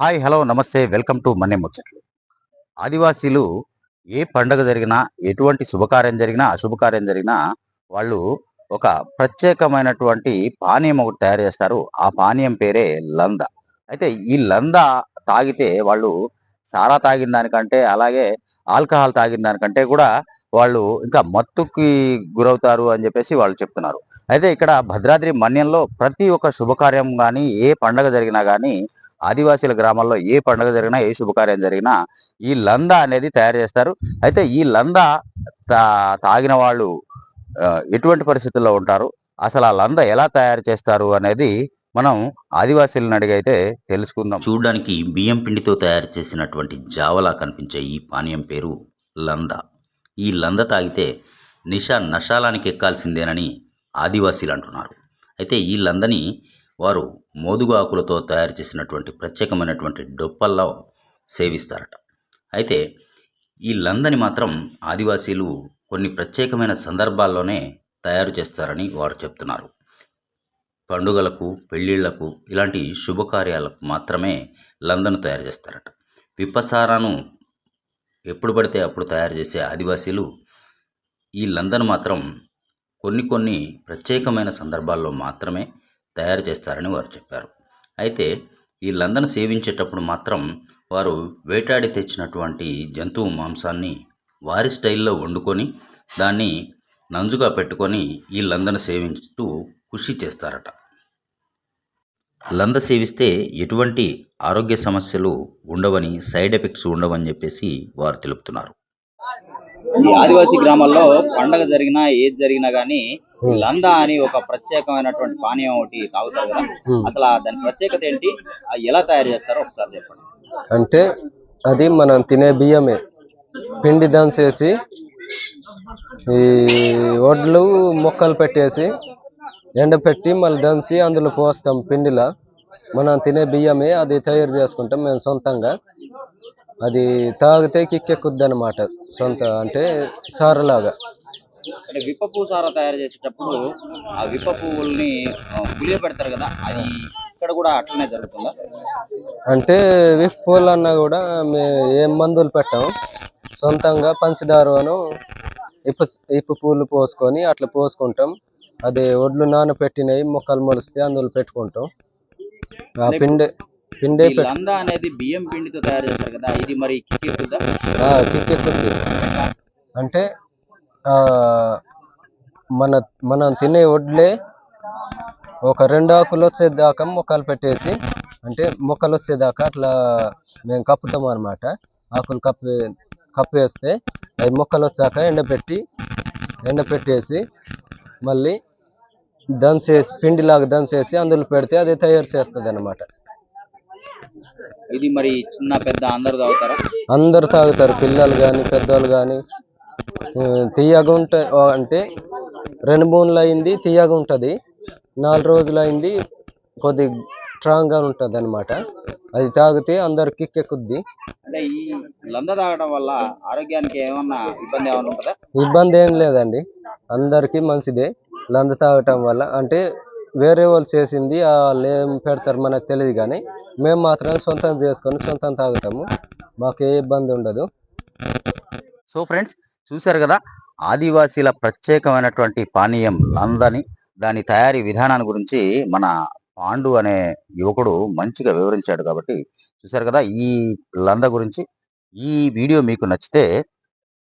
Hi hello నమస్తే welcome to మన్నే ముచ్చట్లు. ఆదివాసీలు ఏ పండగ జరిగినా ఎటువంటి శుభకార్యం జరిగినా అశుభకార్యం జరిగినా వాళ్ళు ఒక ప్రత్యేకమైనటువంటి పానీయం ఒకటి తయారు చేస్తారు. ఆ పానీయం పేరే లంద. అయితే ఈ లంద తాగితే వాళ్ళు సారా తాగిన దానికంటే అలాగే ఆల్కహాల్ తాగిన దానికంటే కూడా వాళ్ళు ఇంకా మత్తుకి గురవుతారు అని చెప్పేసి వాళ్ళు చెప్తున్నారు. అయితే ఇక్కడ భద్రాద్రి మన్యంలో ప్రతి ఒక్క శుభకార్యం కానీ ఏ పండగ జరిగినా కానీ ఆదివాసీల గ్రామాల్లో ఏ పండుగ జరిగినా ఏ శుభకార్యం జరిగినా ఈ లంద అనేది తయారు చేస్తారు. అయితే ఈ లంద తా- తాగిన వాళ్ళు ఎటువంటి పరిస్థితుల్లో ఉంటారు? అసలు ఆ లంద ఎలా తయారు చేస్తారు అనేది మనం ఆదివాసీలను అడిగైతే తెలుసుకుందాం. చూడడానికి బియ్యం పిండితో తయారు చేసినటువంటి జావలా కనిపించే ఈ పానీయం పేరు లంద. ఈ లంద తాగితే నిషా నషాలానికి ఎక్కాల్సిందేనని ఆదివాసీలు అంటున్నారు. అయితే ఈ లందని వారు మోదుగు ఆకులతో తయారు చేసినటువంటి ప్రత్యేకమైనటువంటి డొప్పల్లో సేవిస్తారట. అయితే ఈ లందని మాత్రం ఆదివాసీలు కొన్ని ప్రత్యేకమైన సందర్భాల్లోనే తయారు చేస్తారని వారు చెప్తున్నారు. పండుగలకు పెళ్ళిళ్ళకు ఇలాంటి శుభకార్యాలకు మాత్రమే లందను తయారు చేస్తారట. విప్పసారాను ఎప్పుడు పడితే అప్పుడు తయారు చేసే ఆదివాసీలు ఈ లందను మాత్రం కొన్ని కొన్ని ప్రత్యేకమైన సందర్భాల్లో మాత్రమే తయారు చేస్తారని వారు చెప్పారు. అయితే ఈ లందను సేవించేటప్పుడు మాత్రం వారు వేటాడి తెచ్చినటువంటి జంతువు మాంసాన్ని వారి స్టైల్లో వండుకొని దాన్ని నంజుగా పెట్టుకొని ఈ లందను సేవిస్తూ కృషి చేస్తారట. లంద సేవిస్తే ఎటువంటి ఆరోగ్య సమస్యలు ఉండవని సైడ్ ఎఫెక్ట్స్ ఉండవని చెప్పేసి వారు తెలుపుతున్నారు. ఈ ఆదివాసీ గ్రామాల్లో పండగ జరిగినా ఏది జరిగినా గానీ లందా అని ఒక ప్రత్యేకమైనటువంటి పానీయం ఒకటి తాగుతారు కదా. అసలు దాని ప్రత్యేకత ఏంటి? ఎలా తయారు చేస్తారో ఒకసారి చెప్పండి. అంటే అది మనం తినే బియ్యమే. పిండి దంచేసి ఈ వడ్లు మొక్కలు పెట్టేసి ఎండపెట్టి మళ్ళీ దంచి అందులో పోస్తాం పిండిలా. మనం తినే బియ్యమే అది తయారు చేసుకుంటాం మేము సొంతంగా. అది తాగితే కిక్కెక్కుద్ది అనమాట సొంత అంటే సారలాగా. అంటే విప్ప పువ్వు సారా తయారు చేసేటప్పుడు ఆ విప్ప పువ్వుల్ని పులియ పెడతారు కదా అది ఇక్కడ కూడా అట్లనే జరుగుతుందా? అంటే విప్పులన్నా కూడా మేము ఏం మందులు పెట్టాం. సొంతంగా పంచదారను ఇప్పు ఇప్పు పూలు పోసుకొని అట్లా పోసుకుంటాం. అది ఒడ్లు నానబెట్టినవి మొక్కలు మొలిస్తే అందులో పెట్టుకుంటాం. ఆ పిండి పిండే లందా అనేది బియ్యం పిండితో తయారు చేస్తారు కదా ఇది మరి కిక్కెక్కుద్దా కిక్కెక్కుద్ది అంటే మన మనం తినే వడ్లే ఒక రెండు ఆకులు వచ్చేదాకా మొక్కలు పెట్టేసి అంటే మొక్కలు వచ్చేదాకా అట్లా మేము కప్పుతాం అనమాట ఆకులు కప్పి కప్పేస్తే అవి మొక్కలు వచ్చాక ఎండపెట్టి ఎండపెట్టేసి మళ్ళీ దంచేసి పిండిలాగా దంచేసి అందులో పెడితే అది తయారు చేస్తుంది అనమాట ఇది మరి చిన్న పెద్ద అందరు తాగుతారా? అందరు తాగుతారు. పిల్లలు కానీ పెద్దవాళ్ళు కానీ తీయగా ఉంటాయి అంటే రెండు మూడులు అయింది తీయగా ఉంటుంది. నాలుగు రోజులు అయింది కొద్ది స్ట్రాంగ్గా ఉంటుంది అనమాట అది తాగితే అందరు కిక్ ఎక్కుద్ది. అంటే ఈ లంద తాగడం వల్ల ఆరోగ్యానికి ఏమన్నా ఇబ్బంది ఏమైనా ఉంటుందా? ఇబ్బంది ఏం లేదండి. అందరికీ మంచిదే. లంద తాగటం వల్ల అంటే వేరే వాళ్ళు చేసింది వాళ్ళు ఏం పెడతారు మనకు తెలియదు కానీ మేము మాత్రం సొంతం చేసుకొని సొంతం తాగుతాము. మాకు ఏ ఇబ్బంది ఉండదు. సో ఫ్రెండ్స్ చూశారు కదా ఆదివాసీల ప్రత్యేకమైనటువంటి పానీయం లందని. దాని తయారీ విధానాన్ని గురించి మన పాండు అనే యువకుడు మంచిగా వివరించాడు కాబట్టి చూశారు కదా ఈ లంద గురించి. ఈ వీడియో మీకు నచ్చితే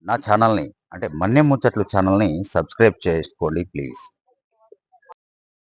నా ఛానల్ని అంటే మన్యం ముచ్చట్లు ఛానల్ని సబ్స్క్రైబ్ చేసుకోండి ప్లీజ్.